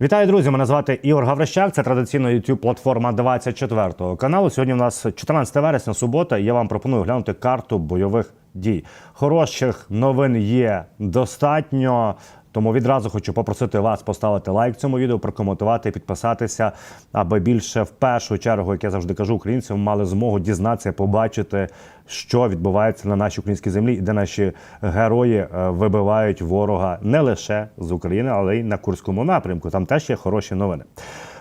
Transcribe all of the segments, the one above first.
Вітаю, друзі! Мене звати Ігор Гаврищак. Це традиційна youtube платформа 24-го каналу. Сьогодні у нас 14 вересня, субота. і Я вам пропоную глянути карту бойових дій. Хороших новин є достатньо. Тому відразу хочу попросити вас поставити лайк цьому відео, прокоментувати, підписатися, аби більше в першу чергу, як я завжди кажу, українці мали змогу дізнатися, побачити, що відбувається на нашій українській землі, і де наші герої е, вибивають ворога не лише з України, але й на Курському напрямку. Там теж є хороші новини.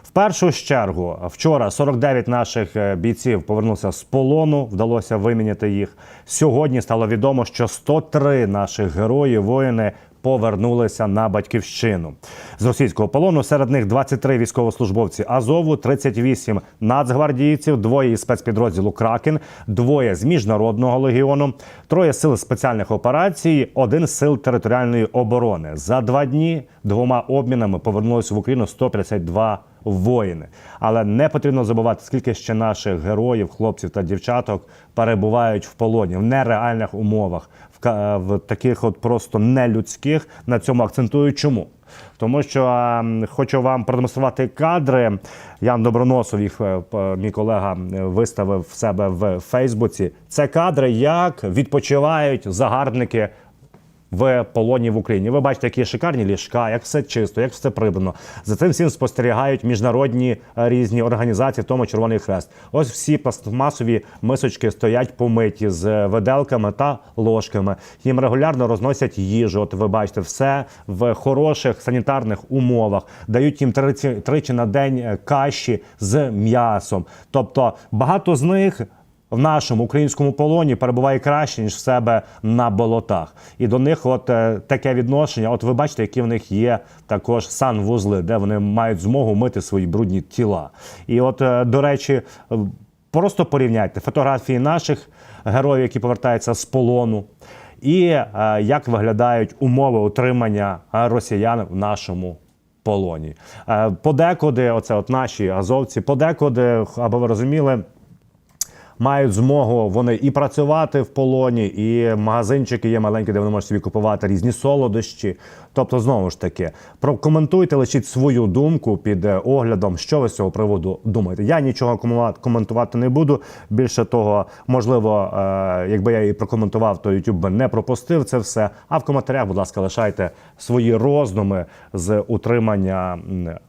В першу чергу, вчора 49 наших е, бійців повернулися з полону, вдалося виміняти їх. Сьогодні стало відомо, що 103 наших герої, воїни повернулися на батьківщину з російського полону. Серед них 23 військовослужбовці Азову, 38 нацгвардійців, двоє із спецпідрозділу Кракен, двоє з міжнародного легіону, троє сил спеціальних операцій, один з сил територіальної оборони. За два дні двома обмінами повернулися в Україну 152 воїни. Але не потрібно забувати, скільки ще наших героїв, хлопців та дівчаток перебувають в полоні в нереальних умовах, в, в таких от просто нелюдських. На цьому акцентую. Чому? Тому що ем, хочу вам продемонструвати кадри. Ян Доброносов, їх е, мій колега е, виставив в себе в Фейсбуці. Це кадри, як відпочивають загарбники в полоні в Україні. Ви бачите, які шикарні ліжка, як все чисто, як все прибрано. За цим всім спостерігають міжнародні е, різні організації, в тому Червоний Хрест. Ось всі пластмасові мисочки стоять помиті з виделками та ложками. Їм регулярно розносять їжу. От ви бачите, все в хороших санітарних умовах. Дають їм тричі на день е, каші з м'ясом. Тобто багато з них в нашому українському полоні перебуває краще ніж в себе на болотах. І до них, от е, таке відношення. От ви бачите, які в них є також санвузли, де вони мають змогу мити свої брудні тіла. І от, е, до речі, е, просто порівняйте фотографії наших героїв, які повертаються з полону. І як виглядають умови утримання росіян в нашому полоні. Подекуди, оце от наші азовці, подекуди, аби ви розуміли, мають змогу вони і працювати в полоні, і магазинчики є маленькі, де вони можуть собі купувати різні солодощі. Тобто, знову ж таки, прокоментуйте, лишіть свою думку під е, оглядом, що ви з цього приводу думаєте. Я нічого коментувати не буду. Більше того, можливо, е, якби я і прокоментував, то YouTube би не пропустив це все. А в коментарях, будь ласка, лишайте свої роздуми з утримання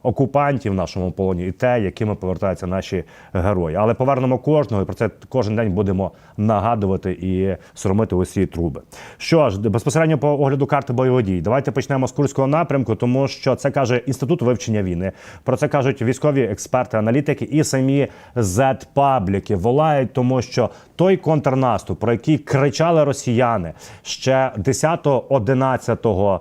окупантів в нашому полоні і те, якими повертаються наші герої. Але повернемо кожного, і про це кожен день будемо нагадувати і соромити усі труби. Що ж, безпосередньо по огляду карти бойових дій, давайте почнемо з Курського напрямку, тому що це каже інститут вивчення війни. Про це кажуть військові експерти, аналітики і самі Z-пабліки волають, тому що той контрнаступ, про який кричали росіяни ще 10-11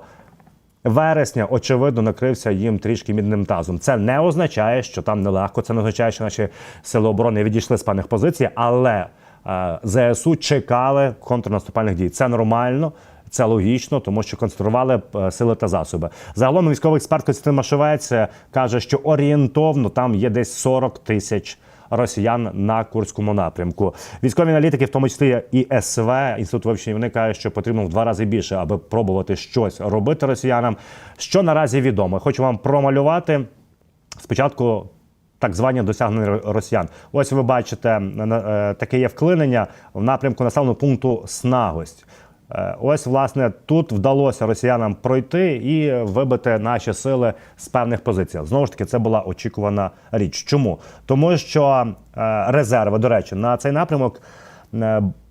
вересня, очевидно, накрився їм трішки мідним тазом. Це не означає, що там нелегко. Це не означає, що наші сили оборони відійшли з певних позицій, але е, ЗСУ чекали контрнаступальних дій. Це нормально. Це логічно, тому що концентрували е, сили та засоби. Загалом військовий експерт Костянтин Машевець е, каже, що орієнтовно там є десь 40 тисяч росіян на Курському напрямку. Військові аналітики, в тому числі і СВ, інститут вивчення, вони кажуть, що потрібно в два рази більше, аби пробувати щось робити росіянам. Що наразі відомо, хочу вам промалювати спочатку. Так звані досягнення росіян. Ось ви бачите, е, таке є вклинення в напрямку населеного пункту Снагость. Е, Ось, власне, тут вдалося росіянам пройти і вибити наші сили з певних позицій. Знову ж таки, це була очікувана річ. Чому? Тому що е, резерви, до речі, на цей напрямок.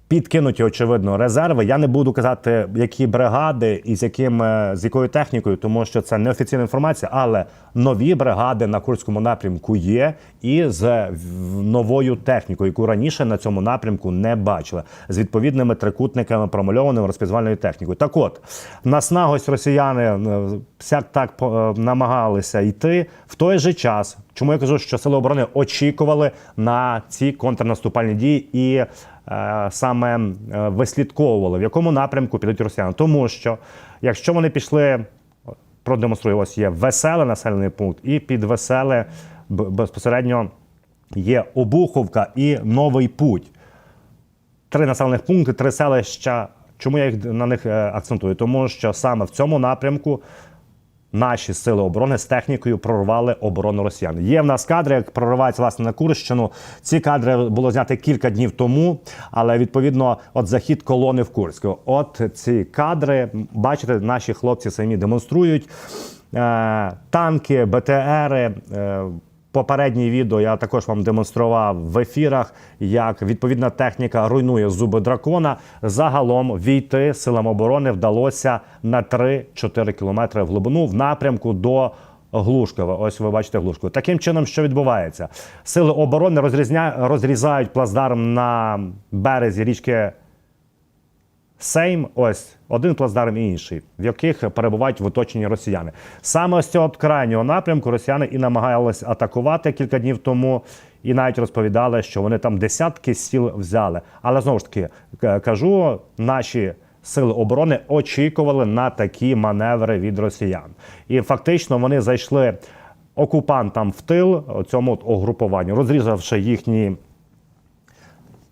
Підкинуті, очевидно, резерви. Я не буду казати, які бригади і з яким е, з якою технікою, тому що це неофіційна інформація. Але нові бригади на Курському напрямку є і з новою технікою, яку раніше на цьому напрямку не бачили, з відповідними трикутниками, промальованими розпізнавальною технікою. Так, от на снагость росіяни е, всяк так е, намагалися йти в той же час. Чому я кажу, що сили оборони очікували на ці контрнаступальні дії і саме е, вислідковували, в якому напрямку підуть росіяни. Тому що якщо вони пішли, продемонструю, ось є веселий населений пункт, і під веселе безпосередньо є Обуховка і Новий Путь. Три населених пункти, три селища. Чому я їх на них е, акцентую? Тому що саме в цьому напрямку наші сили оборони з технікою прорвали оборону росіян. Є в нас кадри, як проривають власне на Курщину. Ці кадри було зняти кілька днів тому, але відповідно, от захід колони в Курську. От ці кадри, бачите, наші хлопці самі демонструють. Е, танки, БТРи. Попереднє відео я також вам демонстрував в ефірах, як відповідна техніка руйнує зуби дракона. Загалом війти силам оборони вдалося на 3-4 кілометри в глибину в напрямку до Глушкова. Ось ви бачите Глушково. Таким чином, що відбувається? Сили оборони розрізня... розрізають плацдарм на березі річки Сейм, ось один плацдарм і інший, в яких перебувають в оточенні росіяни. Саме з цього крайнього напрямку росіяни і намагалися атакувати кілька днів тому, і навіть розповідали, що вони там десятки сіл взяли. Але знову ж таки кажу, наші сили оборони очікували на такі маневри від росіян, і фактично вони зайшли окупантам в тил цьому от угрупуванню, розрізавши їхні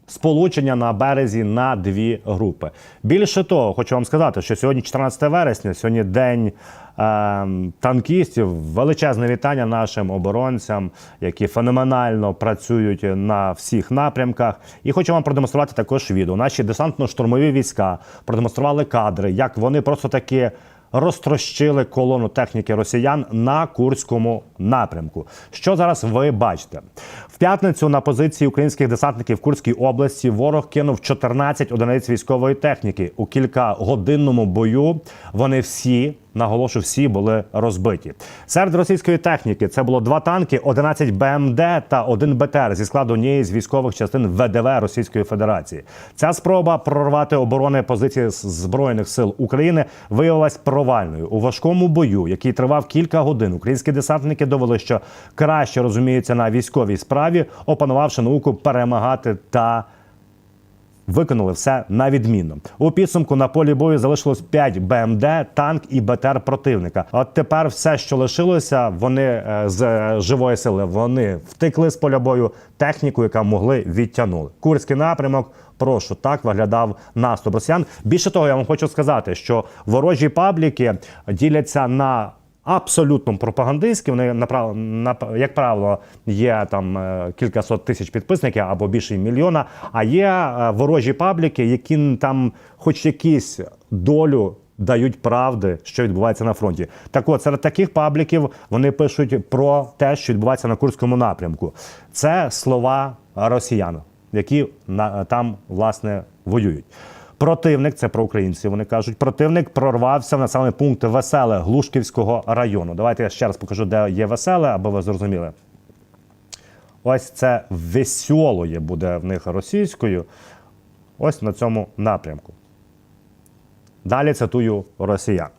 сполучення на березі на дві групи. Більше того, хочу вам сказати, що сьогодні 14 вересня, сьогодні день е, танкістів. Величезне вітання нашим оборонцям, які феноменально працюють на всіх напрямках. І хочу вам продемонструвати також відео. Наші десантно-штурмові війська продемонстрували кадри, як вони просто таки розтрощили колону техніки росіян на Курському напрямку. Що зараз ви бачите? В п'ятницю на позиції українських десантників в Курській області ворог кинув 14 одиниць військової техніки. У кількагодинному бою вони всі. Наголошу, всі були розбиті. Серед російської техніки це було два танки, 11 БМД та один БТР зі складу однієї з військових частин ВДВ Російської Федерації. Ця спроба прорвати оборони позиції збройних сил України виявилась провальною у важкому бою, який тривав кілька годин. Українські десантники довели, що краще розуміються на військовій справі, опанувавши науку перемагати та виконали все на відмінно. У підсумку на полі бою залишилось 5 БМД, танк і БТР противника. От тепер все, що лишилося, вони е, з живої сили вони втекли з поля бою. Техніку, яка могли, відтягнули. Курський напрямок. Прошу так виглядав наступ росіян. Більше того, я вам хочу сказати, що ворожі пабліки діляться на абсолютно пропагандистські. Вони як правило, є там е, кількасот тисяч підписників або більше мільйона. А є е, ворожі пабліки, які там, хоч якісь долю. Дають правди, що відбувається на фронті. Так от серед таких пабліків вони пишуть про те, що відбувається на Курському напрямку. Це слова росіян, які на там власне воюють. Противник, це про українців. Вони кажуть, противник прорвався в населений пункт Веселе Глушківського району. Давайте я ще раз покажу, де є веселе, аби ви зрозуміли. Ось це весьолоє буде в них російською. Ось на цьому напрямку. Далі цитую росіян.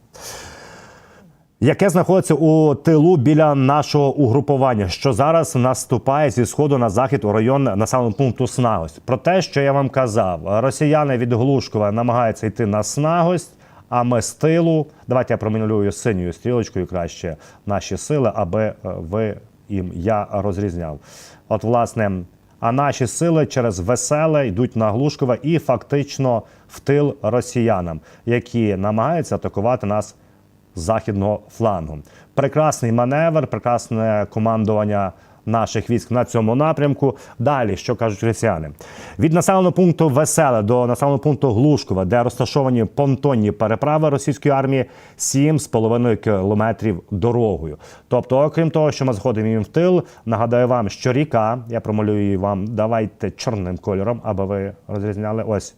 Яке знаходиться у тилу біля нашого угрупування, що зараз наступає зі сходу на захід у район населеного пункту Снагость. Про те, що я вам казав, росіяни від Глушкова намагаються йти на Снагость, а ми з тилу. Давайте я промінюю синьою стрілочкою краще наші сили, аби е, ви їм я розрізняв. От, власне, а наші сили через веселе йдуть на Глушкова і фактично в тил росіянам, які намагаються атакувати нас західного флангу. Прекрасний маневр, прекрасне командування наших військ на цьому напрямку. Далі, що кажуть росіяни? Від населеного пункту Веселе до населеного пункту Глушкова, де розташовані понтонні переправи російської армії, 7,5 кілометрів дорогою. Тобто, окрім того, що ми заходимо їм в тил, нагадаю вам, що ріка, я промалюю вам, давайте чорним кольором, аби ви розрізняли ось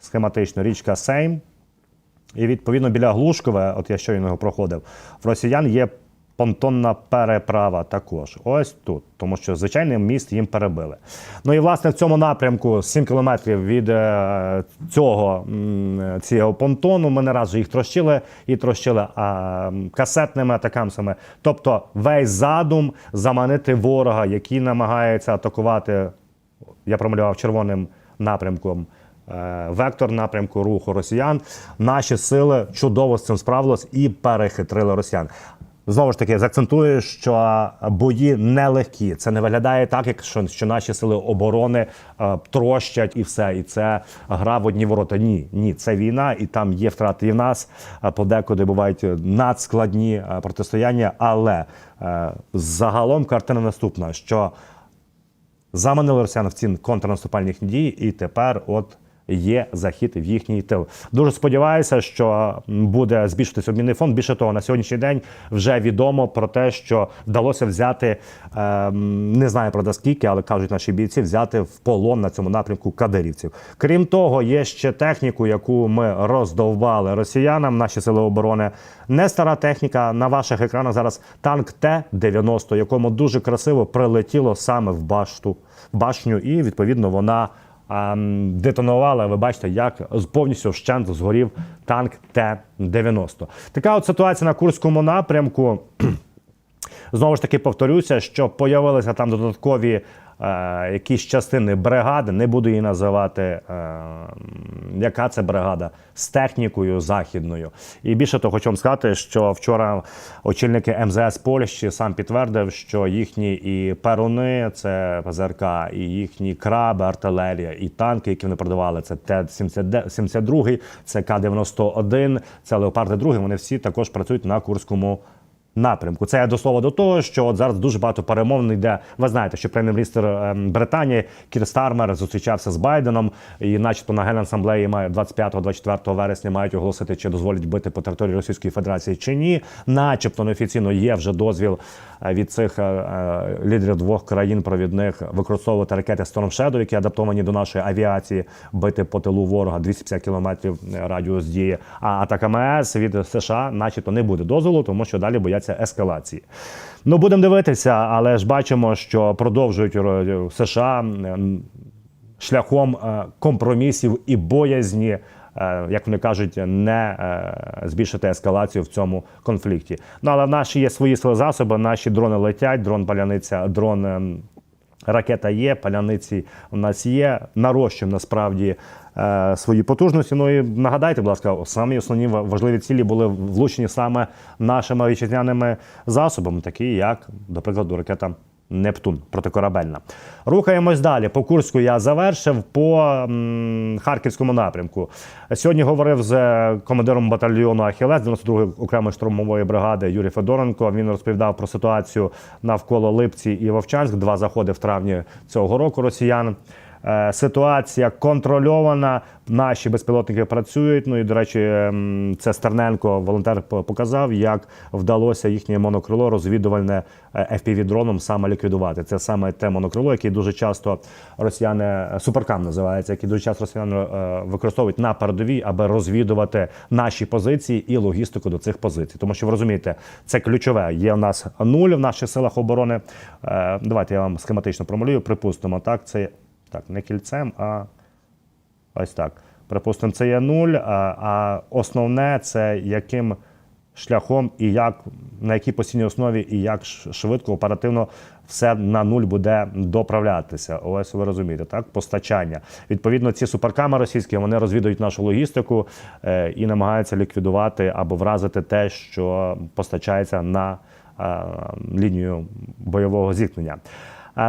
схематично річка Сейм. І відповідно біля Глушкове, от я щойно його проходив, в росіян є понтонна переправа також. Ось тут, тому що звичайний міст їм перебили. Ну і власне в цьому напрямку 7 кілометрів від е, цього цього понтону. Ми не раз їх трощили і трощили а, касетними атакамсами. Тобто весь задум заманити ворога, який намагається атакувати. Я промалював червоним напрямком вектор напрямку руху росіян. Наші сили чудово з цим справились і перехитрили росіян. Знову ж таки, заакцентую, що бої нелегкі. Це не виглядає так, як що, що наші сили оборони е, трощать і все. І це гра в одні ворота. Ні, ні, це війна, і там є втрати і в нас. е, Подекуди бувають надскладні е, протистояння. Але е, загалом картина наступна: що заманили росіян в ці контрнаступальні дії, і тепер от. Є захід в їхній тил. Дуже сподіваюся, що буде збільшитись обмінний фонд. Більше того, на сьогоднішній день вже відомо про те, що вдалося взяти ем, не знаю правда скільки, але кажуть наші бійці, взяти в полон на цьому напрямку кадирівців. Крім того, є ще техніку, яку ми роздовбали росіянам. Наші сили оборони не стара техніка. На ваших екранах зараз танк Т-90, якому дуже красиво прилетіло саме в башту башню, і відповідно вона детонувала. Ви бачите, як повністю вщент згорів танк Т-90. Така от ситуація на Курському напрямку. Знову ж таки повторюся, що появилися там додаткові якісь частини бригади. Не буду її називати, е, яка це бригада з технікою західною. І більше того, хочу вам сказати, що вчора очільники МЗС Польщі сам підтвердив, що їхні і перуни, це ПЗРК, і їхні краби, артилерія, і танки, які вони продавали, це Т-72, це К-91, це Леопарди 2, Вони всі також працюють на Курському напрямку. Це до слова до того, що от зараз дуже багато перемовин йде. Ви знаєте, що прем'єр-міністр ем, Британії Кір Стармер зустрічався з Байденом, і, начебто, на генасамблеї має 25-24 вересня мають оголосити, чи дозволять бити по території Російської Федерації чи ні. Начебто неофіційно є вже дозвіл е, від цих е, е, лідерів двох країн провідних використовувати ракети Storm Shadow, які адаптовані до нашої авіації, бити по тилу ворога 250 кілометрів радіус дії. А атака МС від США, начебто, не буде дозволу, тому що далі бояться ескалації. Ну будемо дивитися, але ж бачимо, що продовжують США шляхом е, компромісів і боязні. е, Як вони кажуть, не е, збільшити ескалацію в цьому конфлікті. Ну але наші є свої засоби. Наші дрони летять, дрон паляниця, дрон ем, ракета є, паляниці у нас є. Нарощуємо насправді свої потужності. Ну і нагадайте, будь ласка, самі основні важливі цілі були влучені саме нашими вітчизняними засобами, такі як, до прикладу, ракета. Нептун протикорабельна. Рухаємось далі. По Курську я завершив по м, Харківському напрямку. Сьогодні говорив з е, командиром батальйону Ахілес 92-ї окремої штурмової бригади Юрій Федоренко. Він розповідав про ситуацію навколо Липці і Вовчанськ. Два заходи в травні цього року росіян. Е, Ситуація контрольована. Наші безпілотники працюють. Ну і до речі, ем, це Стерненко, волонтер, показав, як вдалося їхнє монокрило розвідувальне е, FPV-дроном саме ліквідувати. Це саме те монокрило, яке дуже часто росіяни е, суперкам називається, який дуже часто росіяни використовують на передовій, аби розвідувати наші позиції і логістику до цих позицій. Тому що ви розумієте, це ключове. Є у нас нуль в наших силах оборони. Давайте я вам схематично промалюю. Припустимо, так це так не кільцем, а ось так. Припустимо, це є нуль. А, основне це яким шляхом і як на якій постійній основі, і як швидко, оперативно все на нуль буде доправлятися. Ось ви розумієте, так? Постачання. Відповідно, ці суперками російські вони розвідують нашу логістику е, і намагаються ліквідувати або вразити те, що постачається на е, лінію бойового зіткнення.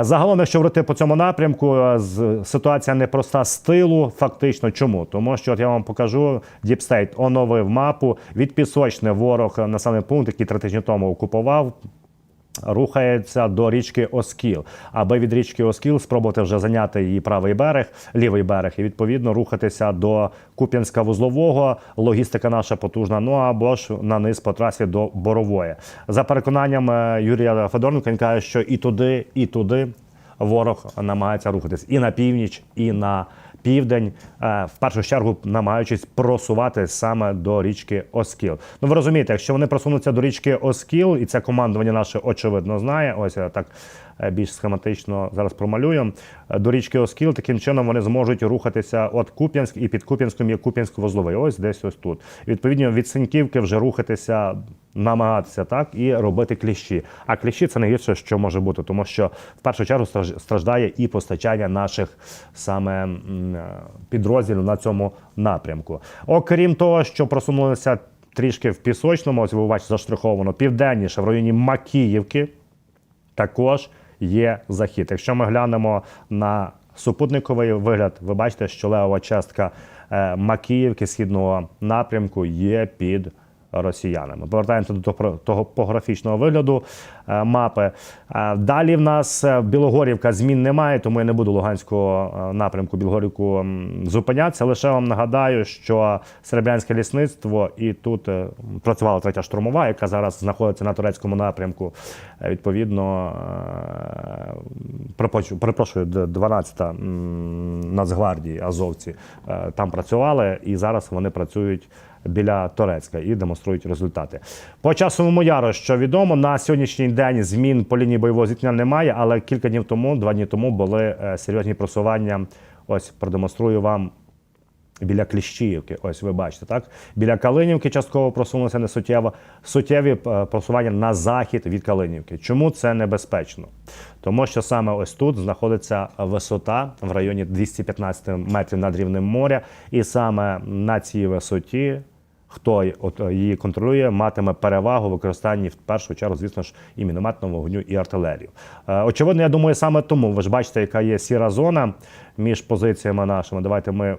Загалом, якщо говорити по цьому напрямку, е, ситуація непроста з тилу. Фактично, чому? Тому що от я вам покажу, State оновив мапу. Від пісочне ворог е, населений пункт, який три тижні тому окупував. Рухається до річки Оскіл, аби від річки Оскіл спробувати вже зайняти її правий берег, лівий берег, і відповідно рухатися до Куп'янська вузлового. Логістика наша потужна. Ну або ж на низ по трасі до Борової. За переконанням е, Юрія Федоренка, він каже, що і туди, і туди ворог намагається рухатись і на північ, і на південь, е, в першу чергу намагаючись просувати саме до річки Оскіл. Ну ви розумієте, якщо вони просунуться до річки Оскіл, і це командування наше очевидно знає. Ось так більш схематично зараз промалюю. Е, До річки Оскіл таким чином вони зможуть рухатися от Куп'янськ і під Куп'янськом є Куп'янськ-Вузловий. Ось десь ось тут. Відповідно, від Синьківки вже рухатися. Намагатися так і робити кліщі. А кліщі це найгірше, що може бути, тому що в першу чергу страждає і постачання наших саме е, підрозділів на цьому напрямку. Окрім того, що просунулися трішки в пісочному, ось ви бачите, заштриховано, південніше в районі Макіївки також є захід. Якщо ми глянемо на супутниковий вигляд, ви бачите, що левова частка е, Макіївки східного напрямку є під росіянами. Повертаємося до того, пографічного вигляду е, мапи. Е, Далі в нас е, Білогорівка змін немає, тому я не буду Луганського напрямку Білогорівку зупинятися. Лише вам нагадаю, що Серебрянське лісництво і тут працювала третя штурмова, яка зараз знаходиться на турецькому напрямку. Відповідно, перепрошую, перепрошую, 12-та Нацгвардії Азовці там працювали, і зараз вони працюють біля Торецька і демонструють результати. По часовому яру, що відомо, на сьогоднішній день змін по лінії бойового зіткнення немає, але кілька днів тому, два дні тому, були е, серйозні просування. Ось продемонструю вам біля Кліщіївки. Ось ви бачите, так? Біля Калинівки частково просунулися несуттєво. Суттєві е, просування на захід від Калинівки. Чому це небезпечно? Тому що саме ось тут знаходиться висота в районі 215 метрів над рівнем моря, і саме на цій висоті. Хто е, її контролює, матиме перевагу в використанні в першу чергу, звісно ж, і мінометного вогню, і артилерію. Е, очевидно, я думаю, саме тому ви ж бачите, яка є сіра зона між позиціями нашими. Давайте ми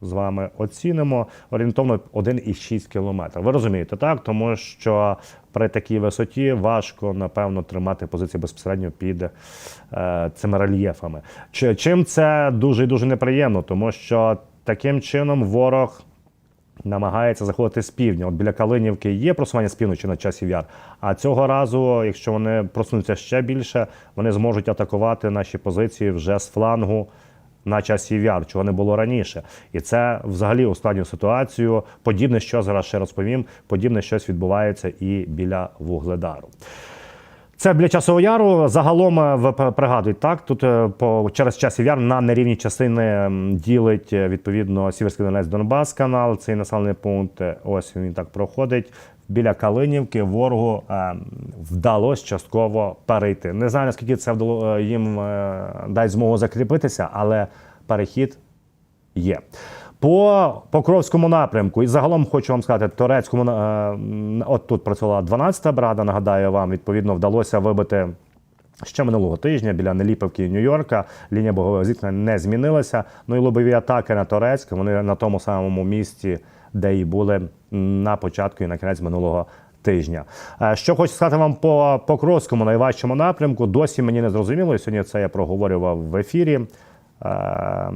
з вами оцінимо орієнтовно 1,6 кілометр. Ви розумієте, так? Тому що при такій висоті важко, напевно, тримати позиції безпосередньо під е, цими рельєфами. Чим це дуже і дуже неприємно, тому що таким чином ворог. Намагається заходити з півдня. От біля Калинівки є просування з півночі на часів яр. А цього разу, якщо вони просунуться ще більше, вони зможуть атакувати наші позиції вже з флангу на часів яр, чого не було раніше. І це взагалі ускладнює ситуацію. Подібне, що зараз ще розповім, подібне щось відбувається і біля Вугледару. Це біля часового яру. Загалом е, ви п- так тут е, по через часів яр на нерівні частини ділить е, відповідно Сіверський Донець Донбас канал. Цей населений пункт. Ось він так проходить. Біля Калинівки ворогу е, вдалося частково перейти. Не знаю наскільки це вдало е, їм е, дасть змогу закріпитися, але перехід є. По Покровському напрямку, і загалом хочу вам сказати, турецькому от тут працювала 12-та бригада. Нагадаю вам, відповідно, вдалося вибити. Ще минулого тижня біля Неліпівки і Нью-Йорка лінія богового зіткнення не змінилася. Ну і лобові атаки на Торецьк, вони на тому самому місці, де і були на початку і на кінець минулого тижня. Е, Що хочу сказати вам по Покровському найважчому напрямку, досі мені не зрозуміло. І сьогодні це я проговорював в ефірі е, е,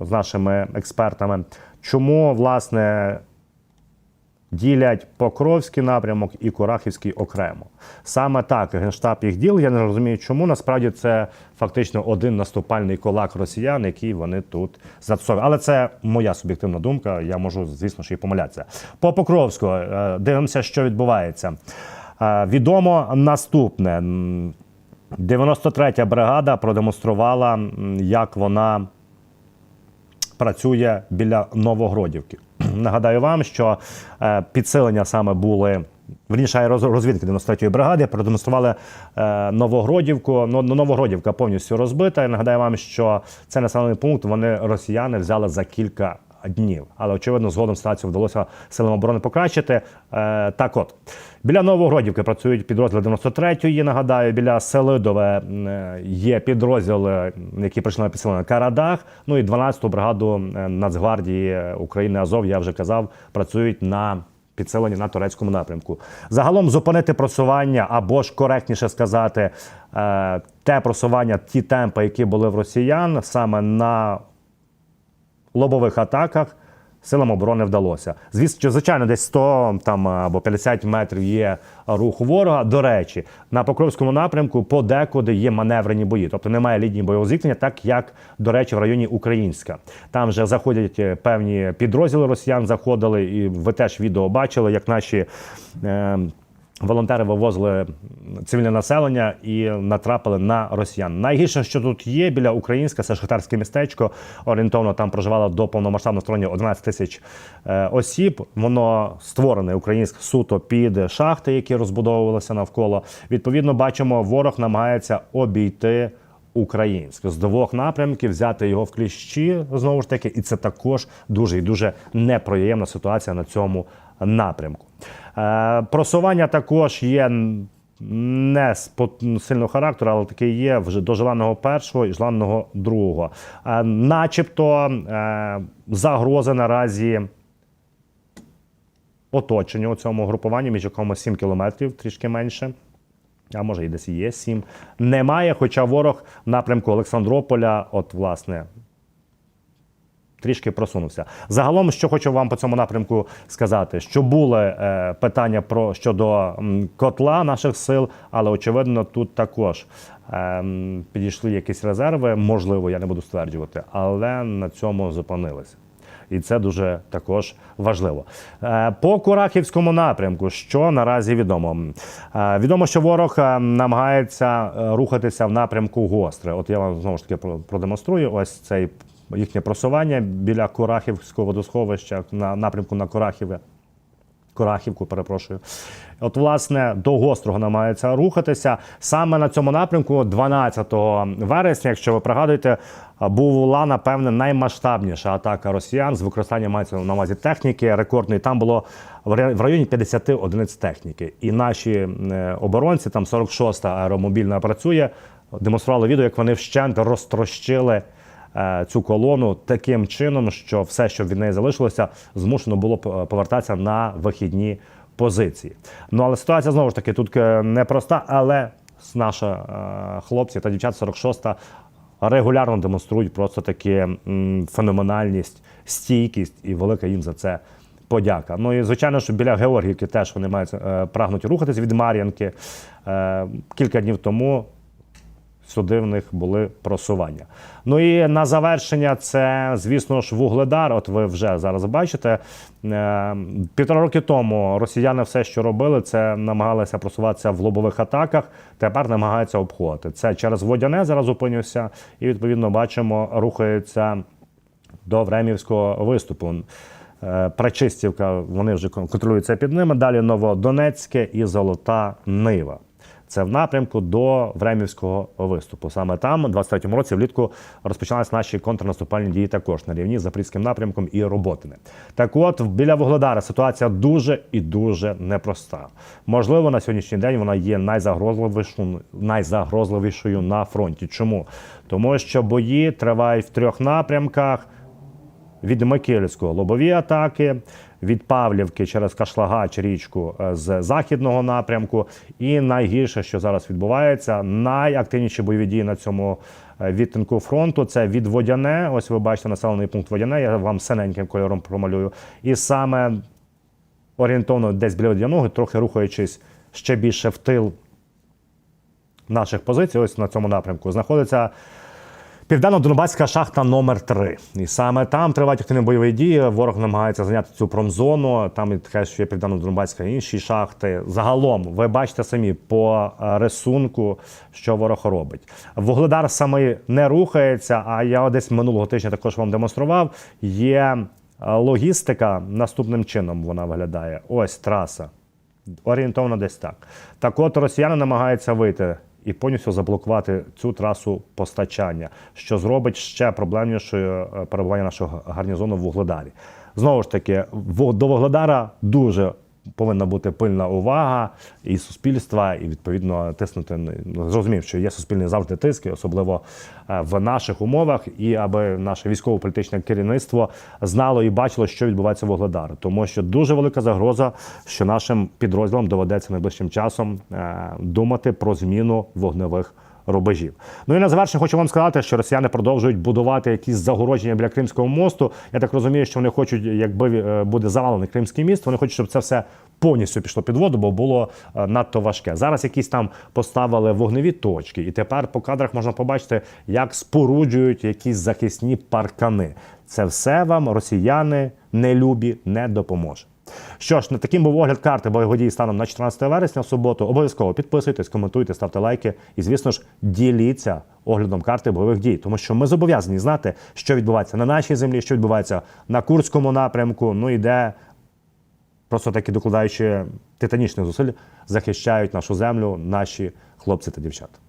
з нашими експертами. Чому власне ділять Покровський напрямок і Курахівський окремо. Саме так генштаб їх діл. Я не розумію, чому насправді це фактично один наступальний кулак росіян, який вони тут застосовують. Але це моя суб'єктивна думка. Я можу, звісно ж, і помилятися. По Покровську е, дивимося, що відбувається. Е, Відомо наступне. 93-я бригада продемонструвала, як вона працює біля Новогродівки. Нагадаю вам, що е, підсилення саме були. Верніше розвідки 93-ї бригади продемонстрували е, Новогродівку. Ну, ну, Новогродівка повністю розбита. Я нагадаю вам, що цей населений пункт вони росіяни взяли за кілька днів. Але очевидно, згодом ситуацію вдалося силам оборони покращити. Е, так от біля Новогродівки працюють підрозділи 93-ї. Нагадаю, біля Селидове е, є підрозділи, які прийшли на підсилення Карадах. Ну і 12-ту бригаду е, Нацгвардії України Азов, я вже казав, працюють на підсилені на турецькому напрямку. Загалом зупинити просування або ж коректніше сказати, е, те просування, ті темпи, які були в росіян, саме на лобових атаках силам оборони вдалося. Звісно, звичайно, десь 100 там, або 50 метрів є рух ворога. До речі, на Покровському напрямку подекуди є маневрені бої, тобто немає лінії бойового зіткнення, так як, до речі, в районі Українська. Там вже заходять е, певні підрозділи росіян, заходили, і ви теж відео бачили, як наші. Е, Волонтери вивозили цивільне населення і натрапили на росіян. Найгірше, що тут є біля Українська, це шахтарське містечко. Орієнтовно там проживало до повномасштабного вторгнення 11 тисяч е, осіб. Воно створене українськ суто під шахти, які розбудовувалися навколо. Відповідно, бачимо, ворог намагається обійти українськ з двох напрямків, взяти його в кліщі знову ж таки, і це також дуже і дуже неприємна ситуація на цьому напрямку. Е, просування також є не з сильного характеру, але таки є вже до желаного першого і желаного другого. Е, начебто е, загроза наразі оточення у цьому групуванні, між якому 7 кілометрів, трішки менше. А може і десь є 7. Немає, хоча ворог в напрямку Олександрополя, от, власне, трішки просунувся. Загалом, що хочу вам по цьому напрямку сказати, що були е, питання про щодо котла наших сил, але очевидно, тут також е, підійшли якісь резерви. Можливо, я не буду стверджувати, але на цьому зупинилися. І це дуже також важливо. Е, По Курахівському напрямку, що наразі відомо? Відомо, що ворог намагається рухатися в напрямку гостре. От я вам знову ж таки про- продемонструю ось цей їхнє просування біля Курахівського водосховища на напрямку на Курахіве. Корахівку, перепрошую. От, власне, до гострого намагається рухатися. Саме на цьому напрямку, 12 вересня, якщо ви пригадуєте, була, напевне, наймасштабніша атака росіян з використанням мається на увазі техніки рекордної. Там було в ра- районі 50 одиниць техніки. І наші е, оборонці, там 46-та аеромобільна працює, демонстрували відео, як вони вщент розтрощили цю колону таким чином, що все, що від неї залишилося, змушено було повертатися на вихідні позиції. Ну але ситуація знову ж таки тут е, непроста, але наші е, хлопці та дівчата 46-та регулярно демонструють просто таки феноменальність, стійкість і велика їм за це. Подяка. Ну і звичайно, що біля Георгіївки теж вони мають е, прагнуть рухатись від Мар'янки. Е, кілька днів тому сюди в них були просування. Ну і на завершення, це, звісно ж, вугледар. От ви вже зараз бачите. Е, Півтора роки тому росіяни все, що робили, це намагалися просуватися в лобових атаках. Тепер намагаються обходити. Це через водяне зараз зупинюся, і відповідно бачимо, рухається до Времівського виступу. Е, Пречистівка, вони вже контролюються під ними. Далі Новодонецьке і Золота Нива. Це в напрямку до Времівського виступу. Саме там, у 23-му році, влітку розпочалися наші контрнаступальні дії також на рівні з Запорізьким напрямком і Роботине. Так от, біля Вугледара ситуація дуже і дуже непроста. Можливо, на сьогоднішній день вона є найзагрозливішою, найзагрозливішою на фронті. Чому? Тому що бої тривають в трьох напрямках від Микільського лобові атаки, від Павлівки через Кашлагач річку е, з західного напрямку. І найгірше, що зараз відбувається, найактивніші бойові дії на цьому е, відтинку фронту це від Водяне. Ось ви бачите населений пункт Водяне. Я вам синеньким кольором промалюю. І саме орієнтовно десь біля Водяного, трохи рухаючись ще більше в тил наших позицій, ось на цьому напрямку, знаходиться Південно-Донбаська шахта номер 3 І саме там тривають активні бойові дії. Ворог намагається зайняти цю промзону. Там і таке, що є Південно-Донбаська і інші шахти. Загалом, ви бачите самі по е, рисунку, що ворог робить. Вугледар саме не рухається, а я десь минулого тижня також вам демонстрував. Є е, логістика наступним чином вона виглядає. Ось траса. Орієнтовно десь так. Так от росіяни намагаються вийти і повністю заблокувати цю трасу постачання, що зробить ще проблемнішою е, перебування нашого гарнізону в Вугледарі. Знову ж таки, до Вугледара дуже повинна бути пильна увага і суспільства, і відповідно тиснути. ну, Зрозумів, що є суспільний завжди тиск, і особливо е, в наших умовах, і аби наше військово-політичне керівництво знало і бачило, що відбувається в Вугледарі. Тому що дуже велика загроза, що нашим підрозділам доведеться найближчим часом е, думати про зміну вогневих рубежів. Ну і на завершення хочу вам сказати, що росіяни продовжують будувати якісь загородження біля Кримського мосту. Я так розумію, що вони хочуть, якби е, буде завалений Кримський міст, вони хочуть, щоб це все повністю пішло під воду, бо було е, надто важке. Зараз якісь там поставили вогневі точки, і тепер по кадрах можна побачити, як споруджують якісь захисні паркани. Це все вам росіяни нелюбі не допоможе. Що ж, на таким був огляд карти бойових дій станом на 14 вересня в суботу. Обов'язково підписуйтесь, коментуйте, ставте лайки і, звісно ж, діліться оглядом карти бойових дій, тому що ми зобов'язані знати, що відбувається на нашій землі, що відбувається на Курському напрямку. Ну і де просто таки докладаючи титанічних зусиль, захищають нашу землю наші хлопці та дівчата.